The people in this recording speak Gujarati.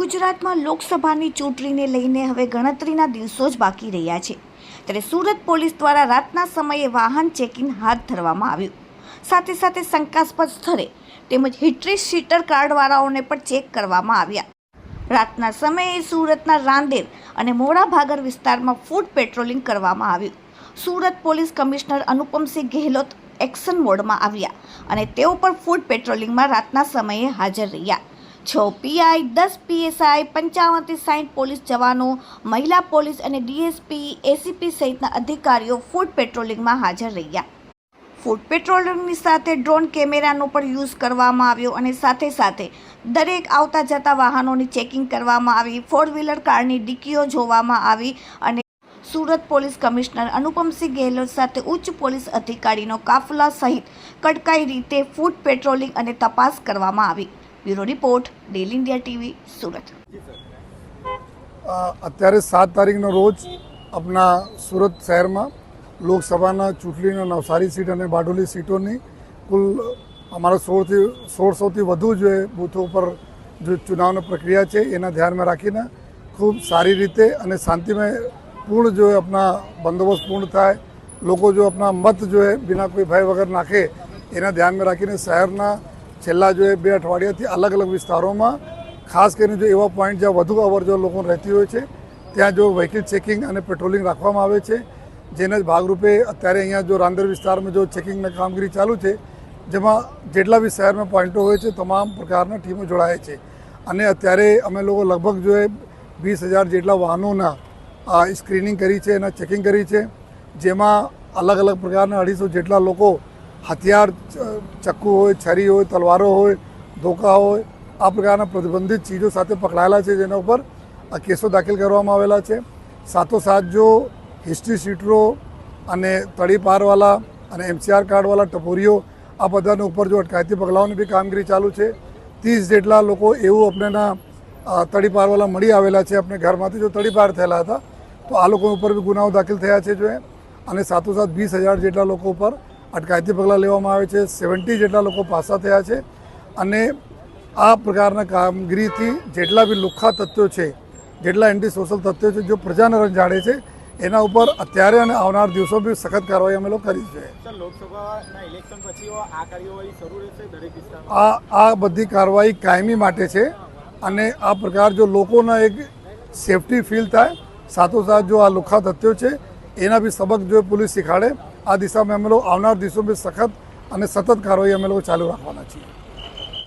ગુજરાતમાં લોકસભાની ચૂંટણીને લઈને હવે ગણતરીના દિવસો જ બાકી રહ્યા છે. ત્યારે સુરત પોલીસ દ્વારા રાતના સમયે વાહન ચેકિંગ હાથ ધરવામાં આવ્યું. સાથે સાથે શંકાસ્પદ સ્થળે તેમજ હિટ્રી શીટર કાર્ડવાળાઓને પણ ચેક કરવામાં આવ્યા. રાતના સમયે સુરતના રાંદેર અને મોડાભાગર વિસ્તારમાં ફૂડ પેટ્રોલિંગ કરવામાં આવ્યું. Surat police commissioner Anupamsinh Gehlot action મોડમાં આવ્યા અને તેઓ પણ ફૂડ પેટ્રોલિંગમાં રાતના સમયે હાજર રહ્યા. છ પીઆઈ દસ પીએસઆઈ પંચાવનથી સાઠ પોલીસ જવાનો, મહિલા પોલીસ અને ડીએસપી એસીપી સહિતના અધિકારીઓ ફૂડ પેટ્રોલિંગમાં હાજર રહ્યા. ફૂડ પેટ્રોલિંગની સાથે ડ્રોન કેમેરાનો પણ યુઝ કરવામાં આવ્યો અને સાથે સાથે દરેક આવતા જતા વાહનોની ચેકિંગ કરવામાં આવી. ફોર વ્હીલર કારની ડિક્કીઓ જોવામાં આવી અને સુરત પોલીસ કમિશનર અનુપમસિંહ ગેહલોત સાથે ઉચ્ચ પોલીસ અધિકારીનો કાફલા સહિત કડકાઈ રીતે ફૂડ પેટ્રોલિંગ અને તપાસ કરવામાં આવી. Bureau report daily India TV, Surat. અત્યારે સાત તારીખનો રોજ આપણા સુરત શહેરમાં લોકસભાના ચૂંટણીના નવસારી સીટ અને બારડોલી સીટોની કુલ અમારા સોળથી, સોળસોથી વધુ જે બૂથો ઉપર જે ચુનાવની પ્રક્રિયા છે, એના ધ્યાનમાં રાખીને ખૂબ સારી રીતે અને શાંતિમય પૂર્ણ જો આપણા બંદોબસ્ત પૂર્ણ થાય, લોકો જો આપણા મત જો એ બિના કોઈ ભય વગર નાખે, એના ધ્યાનમાં રાખીને શહેરના છેલ્લા જો બે અઠવાડિયાથી અલગ અલગ વિસ્તારોમાં, ખાસ કરીને જો એવા પોઈન્ટ જ્યાં વધુ અવર જો લોકો રહેતી હોય છે, ત્યાં જો વ્હીકલ ચેકિંગ અને પેટ્રોલિંગ રાખવામાં આવે છે, જેના ભાગરૂપે અત્યારે અહીંયા જો રાંદેર વિસ્તારમાં જો ચેકિંગની કામગીરી ચાલુ છે, જેમાં જેટલા બી શહેરમાં પોઈન્ટો હોય છે, તમામ પ્રકારના ટીમો જોડાય છે. અને અત્યારે અમે લોકો લગભગ જો એ વીસ હજાર જેટલા વાહનોના સ્ક્રીનિંગ કરી છે એના ચેકિંગ કરી છે. જેમાં અલગ અલગ પ્રકારના અઢીસો જેટલા લોકો હથિયાર ચક્કુ હોય છરી હોય તલવારો હોય ધોકા હોય આ પ્રકારના પ્રતિબંધિત ચીજો સાથે પકડાયેલા છે જેના ઉપર આ કેસો દાખલ કરવામાં આવેલા છે. સાથોસાથ જો હિસ્ટ્રી શીટરો અને તળી પારવાલા અને એમસીઆર કાર્ડવાળા ટપોરીઓ આ બધાના ઉપર જો અટકાયતી પગલાઓની બી કામગીરી ચાલુ છે ત્રીસ જેટલા લોકો એવું આપણેના અ, તડી પારવાલા મળી આવેલા છે આપણે ઘરમાંથી જો તળીપાર થયેલા હતા તો આ લોકો ઉપર બી ગુનાઓ દાખલ થયા છે જોઈએ અને સાથોસાથ વીસ હજાર જેટલા લોકો ઉપર અટકાયતી પગલાં લેવામાં આવે છે. સેવન્ટી જેટલા લોકો પાસા થયા છે. અને આ પ્રકારના કામગીરીથી જેટલા બી લુખ્ખા તત્વો છે જેટલા એન્ટી સોશિયલ તત્વો છે જો પ્રજાને રંજાડે છે એના ઉપર અત્યારે અને આવનાર દિવસો બી સખત કાર્યવાહી અમે લોકો કરી છે. આ આ બધી કાર્યવાહી કાયમી માટે છે. અને આ પ્રકાર જો લોકોના એક સેફટી ફીલ થાય સાથોસાથ જો આ લુખ્ખા તથ્યો છે, એના બી સબક જો પોલીસ શીખાડે, આ દિશામાં અમે લોકો આવનાર દિવસો બી સખત અને સતત કાર્યવાહી અમે લોકો ચાલુ રાખવાના છીએ.